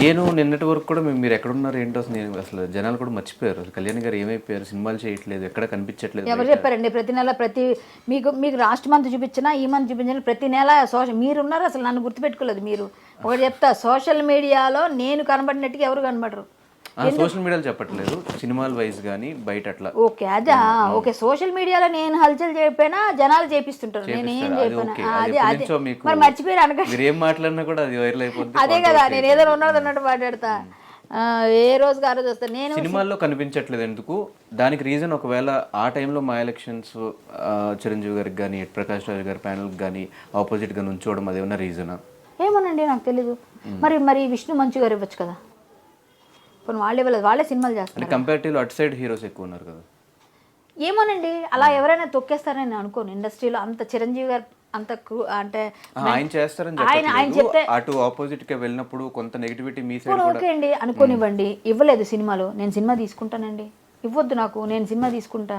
నేను నిన్నటి వరకు కూడా మీరు ఎక్కడున్నారు ఏంటో అసలు నేను అసలు జనాలు కూడా మర్చిపోయారు. అసలు కళ్యాణ్ గారు ఏమైపోయారు? సినిమాలు చేయట్లేదు ఎక్కడ కనిపించట్లేదు ఎవరు చెప్పారండి? ప్రతి నెల ప్రతి మీకు మీకు లాస్ట్ మంత్ చూపించినా ఈ మంత్ చూపించినా ప్రతి నెల సోషల్ మీరు ఉన్నారు అసలు నన్ను గుర్తుపెట్టుకోలేదు మీరు. ఒకటి చెప్తా సోషల్ మీడియాలో నేను కనబడినట్టుగా ఎవరు కనబడరు? సోషల్ మీడియాలో చెప్పట్లేదు. సినిమాల వైజ్ కానీ బయట అట్లా ఓకే అదా ఓకే. సోషల్ మీడియాలో నేను హల్చల్ చేయకపోయినా జనాలు చేపిస్తుంటారు. నేను ఏం. అది చెప్పాను. అది అదే అదే. మరి మర్చిపోయారు అనకండి. మీరు ఏం మాట్లాడినా కూడా అది వైరల్ అయిపోద్ది. అదే కదా నేను ఏదో ఉన్నది అన్నట్టు మాట్లాడతా. ఏ రోజుకి ఆ రోజు వస్తాను నేను సినిమాల్లో కనిపించట్లేదు ఎందుకు? దానికి రీజన్ ఒకవేళ ఆ టైంలో మా ఎలక్షన్స్ చిరంజీవి గారికి కానీ ప్రకాష్ రాజు గారి ప్యానల్కి కానీ ఆపోజిట్గా నుంచోవడం అదేమన్నా రీజనా? ఏమోనండి నాకు తెలీదు. మరి మరి విష్ణు మంచు గారు ఇవ్వచ్చు కదా? ఇప్పుడు వాళ్ళు ఇవ్వలేదు వాళ్ళే సినిమాలు చేస్తారు అంటే కంపారిటివ్లో అటు సైడ్ హీరోస్ ఎక్కువ ఉన్నారు కదా. ఏమోనండి అలా ఎవరైనా తొక్కేస్తారని అనుకోను. ఇండస్ట్రీలో అంత చిరంజీవి గారు అంత అంటే ఆయన చేస్తారని ఆయన ఆయన చెప్తే అటు ఆపోజిట్గా వెళ్ళినప్పుడు కొంత నెగిటివిటీ మీ సైడ్ ఓకే అండి అనుకోనివ్వండి. ఇవ్వలేదు సినిమాలు. నేను సినిమా తీసుకుంటానండి. ఇవ్వద్దు నాకు నేను సినిమా తీసుకుంటా.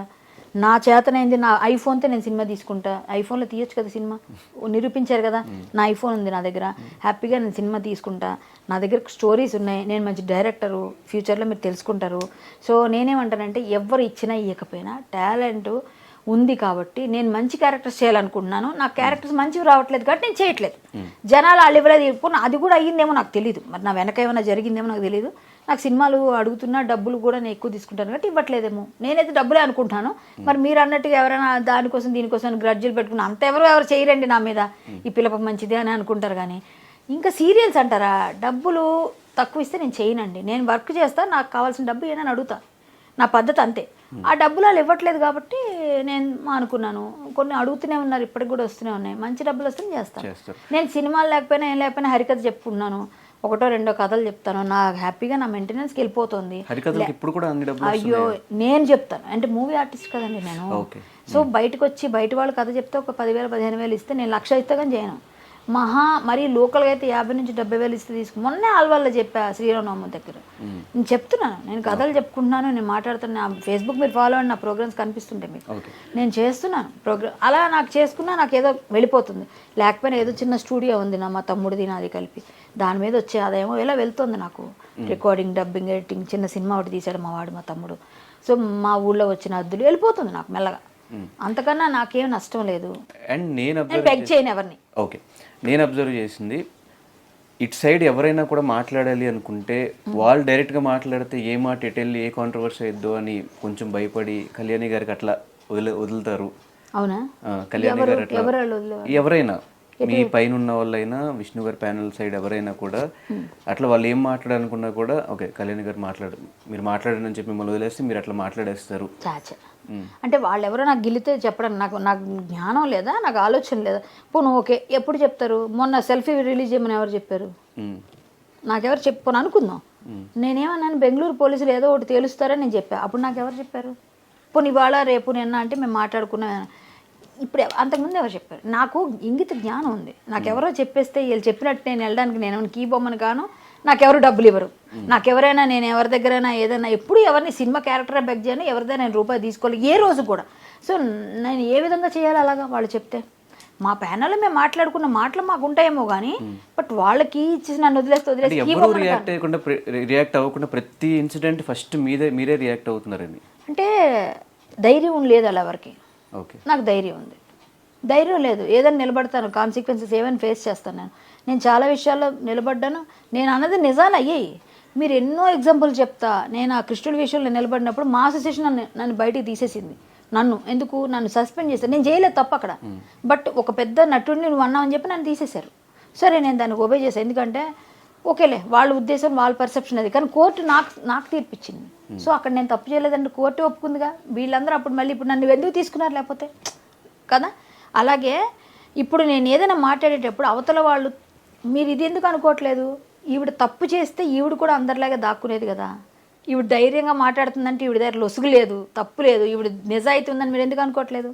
నా చేతనైంది నా ఐఫోన్తో నేను సినిమా తీసుకుంటా. ఐఫోన్లో తీయొచ్చు కదా సినిమా. నిరూపించారు కదా. నా ఐఫోన్ ఉంది నా దగ్గర. హ్యాపీగా నేను సినిమా తీసుకుంటా. నా దగ్గర స్టోరీస్ ఉన్నాయి. నేను మంచి డైరెక్టరు. ఫ్యూచర్లో మీరు తెలుసుకుంటారు. సో నేనేమంటానంటే ఎవరు ఇచ్చినా ఇవ్వకపోయినా టాలెంట్ ఉంది కాబట్టి నేను మంచి క్యారెక్టర్స్ చేయాలనుకుంటున్నాను. నా క్యారెక్టర్స్ మంచివి రావట్లేదు కాబట్టి నేను చేయట్లేదు. జనాలు వాళ్ళు ఇవ్వలేదు ఇప్పుడు అది కూడా అయ్యిందేమో నాకు తెలియదు మరి నా వెనక ఏమైనా జరిగిందేమో నాకు తెలియదు నాకు సినిమాలు అడుగుతున్నా డబ్బులు కూడా నేను ఎక్కువ తీసుకుంటాను కాబట్టి ఇవ్వట్లేదేమో. నేనైతే డబ్బులే అనుకుంటాను మరి మీరు అన్నట్టుగా ఎవరైనా దానికోసం దీనికోసం గ్రడ్జులు పెట్టుకుని అంత ఎవరు ఎవరు చేయరండి నా మీద. ఈ పిల్లప మంచిదే అని అనుకుంటారు కానీ. ఇంకా సీరియల్స్ అంటారా? డబ్బులు తక్కువ ఇస్తే నేను చేయనండి. నేను వర్క్ చేస్తా నాకు కావాల్సిన డబ్బు ఏమైనా అడుగుతా. నా పద్ధతి అంతే. ఆ డబ్బులు వాళ్ళు ఇవ్వట్లేదు కాబట్టి నేను అనుకున్నాను. కొన్ని అడుగుతూనే ఉన్నారు ఇప్పటికి కూడా వస్తూనే ఉన్నాయి. మంచి డబ్బులు వస్తే చేస్తాను. చేస్తారు. నేను సినిమాలు లేకపోయినా ఏం లేకపోయినా హరికథ చెప్పుకున్నాను ఒకటో రెండో కథలు చెప్తాను. నా హ్యాపీగా నా మెయింటెనెన్స్కి వెళ్ళిపోతుంది. ఇప్పుడు కూడా అయ్యో నేను చెప్తాను. అంటే మూవీ ఆర్టిస్ట్ కదండి నేను. సో బయటకు వచ్చి బయట వాళ్ళు కథ చెప్తే ఒక పదివేలు పదిహేను వేలు ఇస్తే నేను లక్ష ఇస్తే కానీ చేయను. మహా మరీ లోకల్గా అయితే యాభై నుంచి డెబ్బై వేలు ఇస్తే తీసుకు. మొన్నే ఆల్వాళ్ళలో చెప్పా శ్రీరామనవమి దగ్గర. నేను చెప్తున్నాను నేను కథలు చెప్పుకుంటున్నాను నేను మాట్లాడుతున్నా. ఫేస్బుక్ మీరు ఫాలో అండి నా ప్రోగ్రామ్స్ కనిపిస్తుంటాయి మీకు. నేను చేస్తున్నాను ప్రోగ్రామ్ అలా నాకు చేసుకున్నా నాకు ఏదో వెళ్ళిపోతుంది. లేకపోయినా ఏదో చిన్న స్టూడియో ఉంది నా మా తమ్ముడిది నాది కలిపి. దాని మీద వచ్చే ఆదాయం ఇలా వెళ్తుంది నాకు. రికార్డింగ్ డబ్బింగ్ ఎడిటింగ్ చిన్న సినిమా ఒకటి తీసాడు మా వాడు మా తమ్ముడు. సో మా ఊళ్ళో వచ్చిన అద్దులు వెళ్ళిపోతుంది నాకు మెల్లగా. అంతకన్నా నాకేం నష్టం లేదు. అండ్ నేను బెగ్ చేయను ఎవరిని. ఓకే. నేను అబ్జర్వ్ చేసింది ఇటు సైడ్ ఎవరైనా కూడా మాట్లాడాలి అనుకుంటే వాళ్ళు డైరెక్ట్గా మాట్లాడితే ఏ మాట ఎటు వెళ్ళి ఏ కాంట్రవర్సీ అయిద్దో అని కొంచెం భయపడి కళ్యాణి గారికి అట్లా వదిలే వదులుతారు. అవునా? కళ్యాణి గారు అట్లా? ఎవరైనా మీ పైన ఉన్న వాళ్ళైనా విష్ణు గారి ప్యానల్ సైడ్ ఎవరైనా కూడా అట్లా వాళ్ళు ఏం మాట్లాడాలనుకున్నా కూడా ఓకే కళ్యాణి గారు మాట్లాడు మీరు మాట్లాడని చెప్పి మిమ్మల్ని వదిలేస్తే మీరు అట్లా మాట్లాడేస్తారు. అంటే వాళ్ళు ఎవరో నాకు గిల్లితే చెప్పడం నాకు నాకు జ్ఞానం లేదా? నాకు ఆలోచన లేదా? పోను ఓకే ఎప్పుడు చెప్తారు? మొన్న సెల్ఫీ రిలీజ్ చేయమని ఎవరు చెప్పారు? నాకెవరు చెప్పుకొని అనుకుందాం. నేనేమన్నాను బెంగళూరు పోలీసులు ఏదో ఒకటి తేలుస్తారని నేను చెప్పా. అప్పుడు నాకు ఎవరు చెప్పారు? పోనీ ఇవాళ రేపు నిన్న అంటే మేము మాట్లాడుకున్నా. ఇప్పుడు అంతకుముందు ఎవరు చెప్పారు? నాకు ఇంగిత జ్ఞానం ఉంది. నాకెవరో చెప్పేస్తే వీళ్ళు చెప్పినట్టు నేను వెళ్ళడానికి నేను కీ బొమ్మను గాను నాకెవరు డబ్బులు ఇవ్వరు. నాకెవరైనా నేను ఎవరి దగ్గరైనా ఏదైనా ఎప్పుడు ఎవరిని సినిమా క్యారెక్టర్ బెగ్ చేయను ఎవరిదైనా నేను రూపాయి తీసుకోవాలి ఏ రోజు కూడా. సో నేను ఏ విధంగా చేయాలి అలాగా వాళ్ళు చెప్తే? మా ప్యానల్లో మేము మాట్లాడుకున్న మాటలు మాకు ఉంటాయేమో కానీ బట్ వాళ్ళకి ఇచ్చేసి నన్ను వదిలేస్తే వదిలేసి రియాక్ట్ రియాక్ట్ అవ్వకుండా ప్రతి ఇన్సిడెంట్ ఫస్ట్ మీదే మీరే రియాక్ట్ అవుతున్నారండి? అంటే ధైర్యం లేదు అలా ఎవరికి. ఓకే. నాకు ధైర్యం ఉంది. ధైర్యం లేదు. ఏదైనా నిలబడతాను కాన్సిక్వెన్సెస్ ఏమైనా ఫేస్ చేస్తాను నేను. నేను చాలా విషయాల్లో నిలబడ్డాను. నేను అన్నది నిజాలు అయ్యాయి. మీరు ఎన్నో ఎగ్జాంపుల్ చెప్తా. నేను ఆ కృష్ణుడి విషయంలో నిలబడినప్పుడు మా అసోసియేషన్ నన్ను నన్ను బయటికి తీసేసింది. నన్ను ఎందుకు? నన్ను సస్పెండ్ చేశారు. నేను చేయలేదు తప్ప అక్కడ. బట్ ఒక పెద్ద నటుడిని నువ్వు అన్నావని చెప్పి నన్ను తీసేశారు. సరే నేను దాన్ని ఒబే చేశాను ఎందుకంటే ఓకేలే వాళ్ళ ఉద్దేశం వాళ్ళ పర్సెప్షన్ అది. కానీ కోర్టు నాకు నాకు తీర్పిచ్చింది. సో అక్కడ నేను తప్పు చేయలేదంటే కోర్టు ఒప్పుకుందిగా. వీళ్ళందరూ అప్పుడు మళ్ళీ ఇప్పుడు నన్ను ఎందుకు తీసుకున్నారు లేకపోతే? కదా? అలాగే ఇప్పుడు నేను ఏదైనా మాట్లాడేటప్పుడు అవతల వాళ్ళు మీరు ఇది ఎందుకు అనుకోవట్లేదు? ఈవిడ తప్పు చేస్తే ఈవిడ కూడా అందరిలాగా దాక్కునేది కదా. ఈవిడ ధైర్యంగా మాట్లాడుతుందంటే ఈవిడ దగ్గర లొసుగు లేదు తప్పు లేదు ఈవిడ నిజాయితీ ఉందని మీరు ఎందుకు అనుకోవట్లేదు?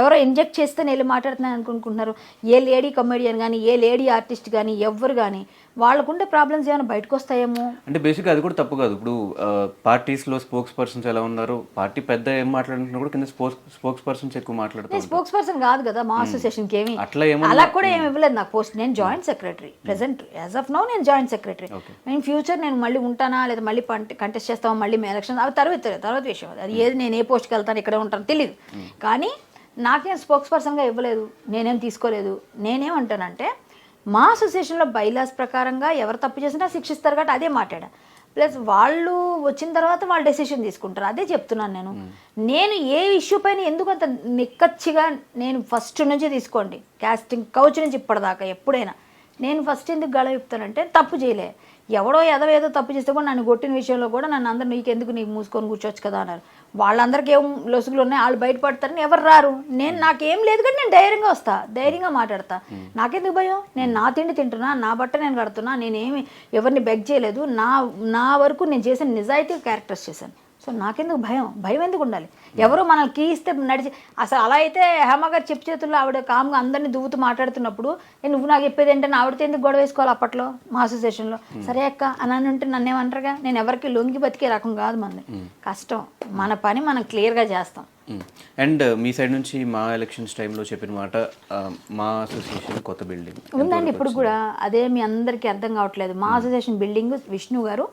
ఎవరో ఇంజెక్ట్ చేస్తే నేను మాట్లాడుతున్నాను అనుకుంటున్నారు. ఏ లేడీ కమెడియన్ కానీ ఏ లేడీ ఆర్టిస్ట్ కానీ ఎవ్వరు కానీ వాళ్ళకుండే ప్రాబ్లమ్స్ ఏమైనా బయటకు వస్తాయేమో అంటే బేసిక్గా అది కూడా తప్పు కాదు. ఇప్పుడు పార్టీస్లో స్పోక్స్ పర్సన్స్ ఎలా ఉన్నారు? పార్టీ పెద్ద ఏం మాట్లాడుతున్నా కూడా కింద స్పోక్స్ స్పోక్స్ పర్సన్స్ ఎక్కువ మాట్లాడుతారు స్పోక్స్ పర్సన్ కాదు కదా మా అసోసియేషన్కి ఏమి? అట్లా ఏమన్నా అలా కూడా ఏమి ఇవ్వలేదు నాకు పోస్ట్. నేను joint secretary present. As of no నేను జాయింట్ సెక్రటరీ. నేను ఫ్యూచర్ నేను మళ్ళీ ఉంటానా లేదా మళ్ళీ కంటెస్ట్ చేస్తామా మళ్ళీ ఎలక్షన్ అవి తర్వాత తర్వాత విషయం. అది. అది ఏది నేను ఏ పోస్ట్కి వెళ్తాను ఇక్కడే ఉంటాను తెలియదు కానీ నాకేం స్పోక్స్ పర్సన్గా ఇవ్వలేదు నేనేం తీసుకోలేదు. నేనేమంటానంటే మా అసోసియేషన్లో బైలాస్ ప్రకారంగా ఎవరు తప్పు చేసినా శిక్షిస్తారు కాబట్టి అదే మాట్లాడా. ప్లస్ వాళ్ళు వచ్చిన తర్వాత వాళ్ళు డెసిషన్ తీసుకుంటారు. అదే చెప్తున్నాను నేను. నేను ఏ ఇష్యూ పైన ఎందుకు అంత నిక్కచ్చిగా నేను ఫస్ట్ నుంచి తీసుకోండి. కాస్టింగ్ కౌచ్ నుంచి ఇప్పటిదాకా ఎప్పుడైనా. నేను ఫస్ట్ ఎందుకు గళ చెప్తానంటే తప్పు చేయలే. ఎవడో ఏదో ఏదో తప్పు చేస్తే కూడా నన్ను కొట్టిన విషయంలో కూడా నన్ను అందరు నీకెందుకు నీకు మూసుకొని కూర్చోవచ్చు కదా అన్నారు. వాళ్ళందరికీ ఏం లొసుగులు ఉన్నాయి వాళ్ళు బయటపడతారని ఎవరు రారు. నేను నాకేం లేదు కానీ నేను ధైర్యంగా వస్తా ధైర్యంగా మాట్లాడతా. నాకెందుకు భయం? నేను నా తిండి తింటున్నా నా బట్ట నేను కడుతున్నా నేనేమి ఎవరిని బెగ్ చేయలేదు. నా నా వరకు నేను చేసిన నిజాయితీ క్యారెక్టర్స్ చేశాను. సో నాకెందుకు భయం? భయం ఎందుకు ఉండాలి? ఎవరు మనల్ని కీ ఇస్తే నడిచి అసలు అలా అయితే హేమ గారు చెప్పు చేతుల్లో ఆవిడ కామ్గా అందరినీ దువ్వుతూ మాట్లాడుతున్నప్పుడు "ఏ, నువ్వు నాకు చెప్పేది ఏంటంటే ఆవిడతో ఎందుకు గొడవ వేసుకోవాలి అప్పట్లో? మా అసోసియేషన్లో సరే అక్క అని అని ఉంటే నన్ను ఏమంటారుగా నేను ఎవరికి లొంగి బతికే రకం కాదు మంది. కష్టం. మన పని మనం క్లియర్గా చేస్తాం. అండ్ మీ సైడ్ నుంచి మా ఎలక్షన్స్ టైంలో చెప్పిన మాట మా అసోసియేషన్ కొత్త బిల్డింగ్ ఉందండి ఇప్పుడు కూడా. అదే మీ అందరికీ అర్థం కావట్లేదు. మా అసోసియేషన్ బిల్డింగ్ విష్ణు గారు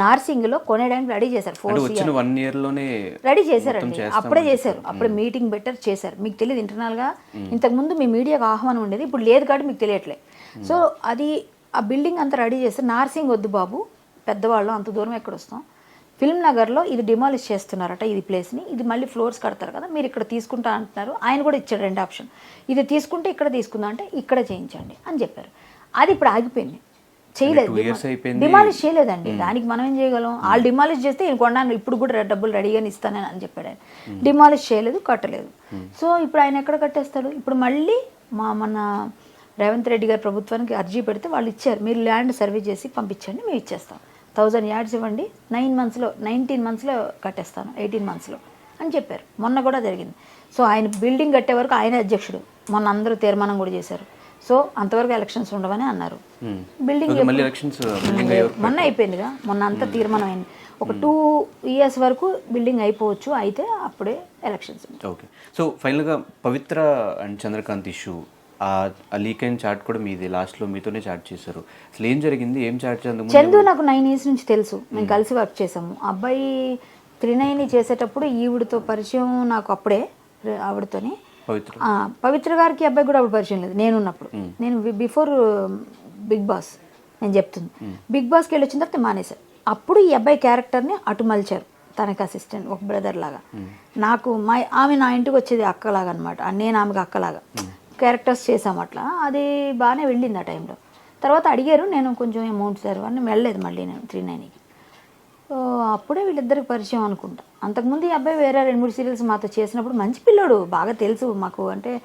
నార్సింగ్లో కొనేయడానికి రెడీ చేశారు ఫోర్ వన్ ఇయర్లోనే రెడీ చేశారండి. అప్పుడే చేశారు. అప్పుడే మీటింగ్ బెటర్ చేశారు. మీకు తెలియదు ఇంటర్నల్గా. ఇంతకుముందు మీ మీడియాకు ఆహ్వానం ఉండేది. ఇప్పుడు లేదు కాబట్టి మీకు తెలియట్లే. సో అది ఆ బిల్డింగ్ అంతా రెడీ చేస్తే నార్సింగ్ వద్దు బాబు. పెద్దవాళ్ళు అంత దూరం ఎక్కడ వస్తాం? ఫిల్మ్ నగర్లో ఇది డిమాలిష్ చేస్తున్నారట ఇది ప్లేస్ని ఇది మళ్ళీ ఫ్లోర్స్ కడతారు కదా. మీరు ఇక్కడ తీసుకుంటా అంటున్నారు. ఆయన కూడా ఇచ్చాడు రెండు ఆప్షన్ ఇది తీసుకుంటే ఇక్కడ తీసుకుందాం అంటే ఇక్కడ చేయించండి అని చెప్పారు. అది ఇప్పుడు ఆగిపోయింది. చేయలేదు. డిమాలిష్ చేయలేదండి. దానికి మనం ఏం చేయగలం? వాళ్ళు డిమాలిష్ చేస్తే ఈయన కొన్నాను ఇప్పుడు కూడా డబ్బులు రెడీగానే ఇస్తానని అని చెప్పాడు. ఆయన డిమాలిష్ చేయలేదు కట్టలేదు. సో ఇప్పుడు ఆయన ఎక్కడ కట్టేస్తాడు? ఇప్పుడు మళ్ళీ మా మన రేవంత్ రెడ్డి గారి ప్రభుత్వానికి అర్జీ పెడితే వాళ్ళు ఇచ్చారు. మీరు ల్యాండ్ సర్వే చేసి పంపించండి మేము ఇచ్చేస్తాం. థౌజండ్ యార్డ్స్ ఇవ్వండి నైన్ మంత్స్లో నైన్టీన్ మంత్స్లో కట్టేస్తాను ఎయిటీన్ మంత్స్లో అని చెప్పారు. మొన్న కూడా జరిగింది. సో ఆయన బిల్డింగ్ కట్టే వరకు ఆయన అధ్యక్షుడు. మొన్న అందరూ తీర్మానం కూడా చేశారు. సో అంతవరకు ఎలక్షన్స్ ఉండవని అన్నారు. బిల్డింగ్ బిల్డింగ్ అయ్యే మొన్న అయిపోయిందిగా. మొన్న అంతా తీర్మానం అయింది ఒక టూ ఇయర్స్ వరకు బిల్డింగ్ అయిపోవచ్చు అయితే అప్పుడే ఎలక్షన్స్ ఓకే సో ఫైనల్గా పవిత్ర అండ్ చంద్రకాంత్ ఇష్యూ ఆ లీక్ అయిన చాట్ కూడా మీది. లాస్ట్లో మీతోనే చాట్ చేశారు. అసలు ఏం జరిగింది? ఏం చాట్ చేందుకు చందు నాకు నైన్ ఇయర్స్ నుంచి తెలుసు. మేము కలిసి వర్క్ చేసాము అబ్బాయి త్రినయని చేసేటప్పుడు ఈవిడతో పరిచయం నాకు అప్పుడే ఆవిడతోని. పవిత్ర గారికి అబ్బాయి కూడా అప్పుడు పరిచయం లేదు. నేను ఉన్నప్పుడు నేను బిఫోర్ బిగ్ బాస్ నేను చెప్తుంది. బిగ్ బాస్కి వెళ్ళి వచ్చిన తర్వాత మానేశారు అప్పుడు ఈ అబ్బాయి క్యారెక్టర్ని అటు మలిచారు. తనకి అసిస్టెంట్ ఒక బ్రదర్ లాగా. నాకు మా ఆమె నా ఇంటికి వచ్చేది అక్కలాగా అనమాట నేను ఆమెకు అక్కలాగా. క్యారెక్టర్స్ చేసాం అట్లా. అది బాగానే వెళ్ళింది ఆ టైంలో తర్వాత అడిగారు నేను కొంచెం అమౌంట్ సార్ అని వెళ్ళలేదు మళ్ళీ నేను త్రీ నైన్కి అప్పుడే వీళ్ళిద్దరికి పరిచయం అనుకుంటా. అంతకుముందు ఈ అబ్బాయి వేరే రెండు మూడు సీరియల్స్ మాతో చేసినప్పుడు మంచి పిల్లోడు బాగా తెలుసు మాకు. అంటే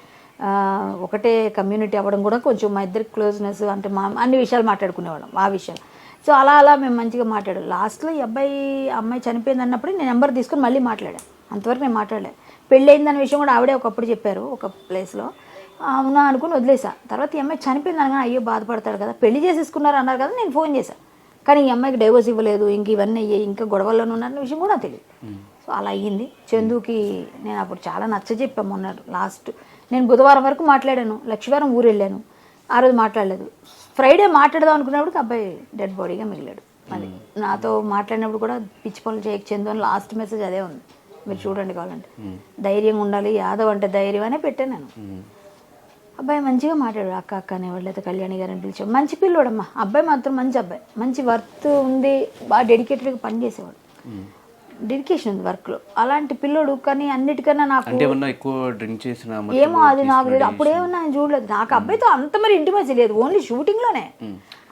ఒకటే కమ్యూనిటీ అవ్వడం కూడా కొంచెం మా ఇద్దరికి క్లోజ్నెస్ అంటే మా అన్ని విషయాలు మాట్లాడుకునేవాళ్ళం ఆ విషయాలు. సో అలా అలా మేము మంచిగా మాట్లాడాం. లాస్ట్లో ఈ అబ్బాయి అమ్మాయి చనిపోయింది అన్నప్పుడు నేను నెంబర్ తీసుకుని మళ్ళీ మాట్లాడాను. అంతవరకు నేను మాట్లాడలేదు పెళ్ళి విషయం కూడా ఆవిడే ఒకప్పుడు చెప్పారు ఒక ప్లేస్లో. అవునా అనుకుని వదిలేసా. తర్వాత ఈ అమ్మాయి చనిపోయింది అనగా అయ్యో బాధపడతాడు కదా పెళ్ళి చేసేసుకున్నారు అన్నారు కదా నేను ఫోన్ చేశాను కానీ ఈ అమ్మాయికి డైవర్స్ ఇవ్వలేదు ఇంక ఇవన్నీ అయ్యాయి ఇంకా గొడవల్లోనే ఉన్నారన్న విషయం కూడా తెలియదు. సో అలా అయ్యింది. చందుకి నేను అప్పుడు చాలా నచ్చ చెప్పాను మొన్న లాస్ట్ నేను బుధవారం వరకు మాట్లాడాను. లక్ష్మీవారం ఊరు వెళ్ళాను. ఆ రోజు మాట్లాడలేదు. ఫ్రైడే మాట్లాడదాం అనుకున్నప్పుడు అబ్బాయి డెడ్ బాడీగా మిగిలాడు. అది నాతో మాట్లాడినప్పుడు కూడా పిచ్చి పనులు చేయక చందు అని లాస్ట్ మెసేజ్ అదే ఉంది. మీరు చూడండి కావాలంటే. ధైర్యంగా ఉండాలి యాదవ్ అంటే ధైర్యం అనే పెట్టాను నేను. అబ్బాయి మంచిగా మాట్లాడు అక్క అక్క అనేవాళ్ళు లేదా కళ్యాణి గారిని పిలిచాడు. మంచి పిల్లోడమ్మా. అబ్బాయి మాత్రం మంచి అబ్బాయి. మంచి వర్త్ ఉంది బాగా డెడికేటెడ్గా పని చేసేవాడు. డెడికేషన్ ఉంది వర్క్లో అలాంటి పిల్లోడు కానీ అన్నిటికన్నా నాకు ఎక్కువ డ్రింక్ చేసిన ఏమో అది నాకు తెలియదు అప్పుడు ఏమన్నా నేను చూడలేదు. నాకు అబ్బాయితో అంత మరి ఇంటిమేసి లేదు. ఓన్లీ షూటింగ్లోనే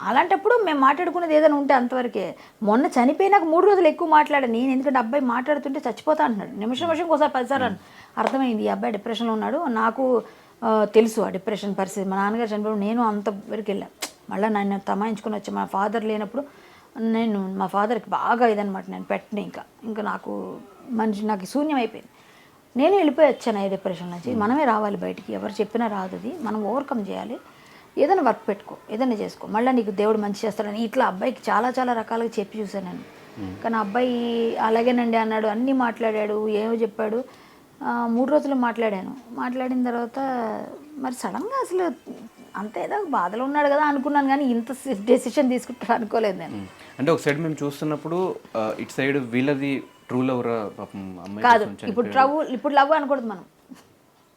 అలాంటప్పుడు మేము మాట్లాడుకునేది ఏదైనా ఉంటే అంతవరకే. మొన్న చనిపోయినాక మూడు రోజులు ఎక్కువ మాట్లాడాను. నేను ఎందుకంటే అబ్బాయి మాట్లాడుతుంటే చచ్చిపోతా అంటున్నాడు. నిమిషం నిమిషం ఒకసారి పదిసార్లు. అర్థమైంది. ఈ అబ్బాయి డిప్రెషన్లో ఉన్నాడు. నాకు తెలుసు ఆ డిప్రెషన్ పరిస్థితి. మా నాన్నగారు చనిపోయినప్పుడు నేను అంత వరకు వెళ్ళాను మళ్ళీ నన్ను తమాయించుకుని వచ్చి మా ఫాదర్ లేనప్పుడు నేను మా ఫాదర్కి బాగా ఇదనమాట నేను పెట్టిన ఇంకా. ఇంకా నాకు మనిషి నాకు శూన్యం అయిపోయింది. నేను వెళ్ళిపోయి వచ్చాను ఈ డిప్రెషన్ నుంచి. మనమే రావాలి బయటికి. ఎవరు చెప్పినా రాదు అది. మనం ఓవర్కమ్ చేయాలి. ఏదైనా వర్క్ పెట్టుకో. ఏదైనా చేసుకో. మళ్ళీ నీకు దేవుడు మంచి చేస్తాడని ఇట్లా అబ్బాయికి చాలా చాలా రకాలుగా చెప్పి చూశాను నేను. కానీ అబ్బాయి అలాగేనండి అన్నాడు. అన్నీ మాట్లాడాడు. ఏమో చెప్పాడు. మూడు రోజులు మాట్లాడాను. మాట్లాడిన తర్వాత మరి సడన్గా అసలు అంత ఏదో బాధలో ఉన్నాడు కదా అనుకున్నాను కానీ ఇంత డెసిషన్ తీసుకుంటాడు అనుకోలేదు నేను. అంటే ఒక సైడ్ మేము చూస్తున్నప్పుడు ఇటు సైడ్ వీళ్ళది ట్రూ లవర్? అమ్మాయి కాదు ఇప్పుడు. లవ్ ఇప్పుడు లవ్ అనకూడదు మనం.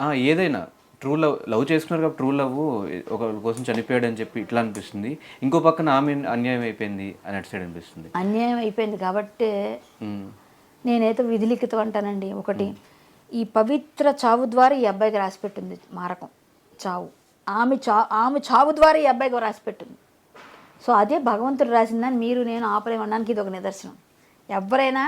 ఆ, ఏదైనా ట్రూ లవ్ లవ్ చేసుకున్నారు కాబట్టి ట్రూ లవ్ ఒకరి కోసం చనిపోయాడు అని చెప్పి ఇట్లా అనిపిస్తుంది. ఇంకో పక్కన ఆమె అన్యాయం అయిపోయింది అని అటు సైడ్ అనిపిస్తుంది. అన్యాయం అయిపోయింది కాబట్టి నేనైతే విధిలిఖితం అంటానండి. ఒకటి ఈ పవిత్ర చావు ద్వారా ఈ అబ్బాయికి రాసిపెట్టింది మారకం. చావు. ఆమె చా ఆమె చావు ద్వారా ఈ అబ్బాయికి రాసిపెట్టింది. సో అదే భగవంతుడు రాసిందని మీరు నేను ఆపలేమనడానికి ఇది ఒక నిదర్శనం. ఎవరైనా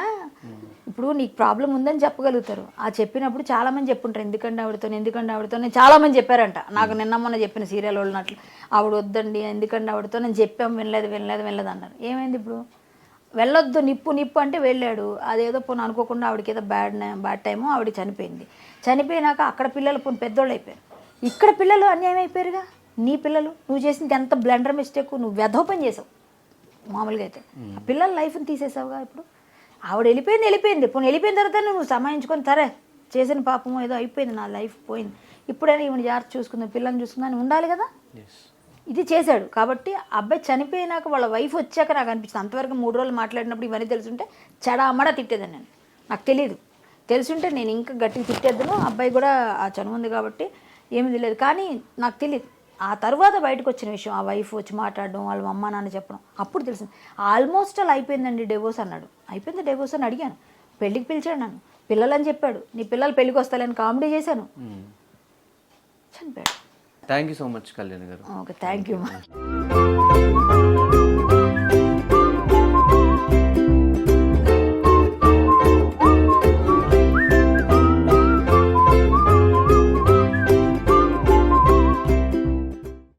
ఇప్పుడు నీకు ప్రాబ్లం ఉందని చెప్పగలుగుతారు. ఆ చెప్పినప్పుడు చాలామంది చెప్పుంటారు ఎందుకంటే ఆవిడతో ఎందుకంటే ఆవిడతో నేను చాలామంది చెప్పారంట. నాకు నిన్న మొన్న చెప్పిన సీరియల్ వాళ్ళనట్లు ఆవిడ వద్దండి ఎందుకంటే ఆవిడతో నేను చెప్పాం వినలేదు వినలేదు వినలేదు అన్నారు. ఏమైంది ఇప్పుడు? వెళ్ళొద్దు నిప్పు నిప్పు అంటే వెళ్ళాడు. అదేదో పోను అనుకోకుండా ఆవిడకి ఏదో బ్యాడ్ బ్యాడ్ టైము ఆవిడ చనిపోయింది. చనిపోయినాక అక్కడ పిల్లలు పోను పెద్దోళ్ళు అయిపోయారు. ఇక్కడ పిల్లలు అన్యాయం అయిపోయారుగా? నీ పిల్లలు? నువ్వు చేసింది ఎంత బ్లండర్ మిస్టేక్ నువ్వు వ్యధోపం చేసావు. మామూలుగా అయితే. ఆ పిల్లల లైఫ్ని తీసేసావుగా ఇప్పుడు? ఆవిడ వెళ్ళిపోయింది వెళ్ళిపోయింది. పోనీ వెళ్ళిపోయిన తర్వాత నువ్వు సమాయించుకొని సరే చేసిన పాపం ఏదో అయిపోయింది నా లైఫ్ పోయింది. ఇప్పుడైనా ఈవిడ జాగ్రత్త చూసుకుందాం పిల్లల్ని చూసుకుందాం ఉండాలి కదా. ఇది చేశాడు. కాబట్టి అబ్బాయి చనిపోయినాక వాళ్ళ వైఫ్ వచ్చాక నాకు అనిపిస్తుంది. అంతవరకు మూడు రోజులు మాట్లాడినప్పుడు ఇవన్నీ తెలుసుంటే చెడామడ తిట్టేదాన్ని నేను. నాకు తెలియదు తెలుసుంటే నేను ఇంకా గట్టిగా తిట్టేద్దును. అబ్బాయి కూడా ఆ చనువు ఉంది కాబట్టి ఏమీ తెలియదు. కానీ నాకు తెలియదు ఆ తర్వాత బయటకు వచ్చిన విషయం ఆ వైఫ్ వచ్చి మాట్లాడడం వాళ్ళ అమ్మ నాన్న చెప్పడం అప్పుడు తెలిసింది. ఆల్మోస్ట్ అలా అయిపోయిందండి డివోర్స్ అన్నాడు. అయిపోయింది డివోర్స్ అని అడిగాను. పెళ్ళికి పిలిచాడు నన్ను. పిల్లలని చెప్పాడు. నీ పిల్లలు పెళ్ళికి వస్తాలని కామెడీ చేశాను. చనిపోయాడు. Thank you so much Kalyan గారు. Okay thank you.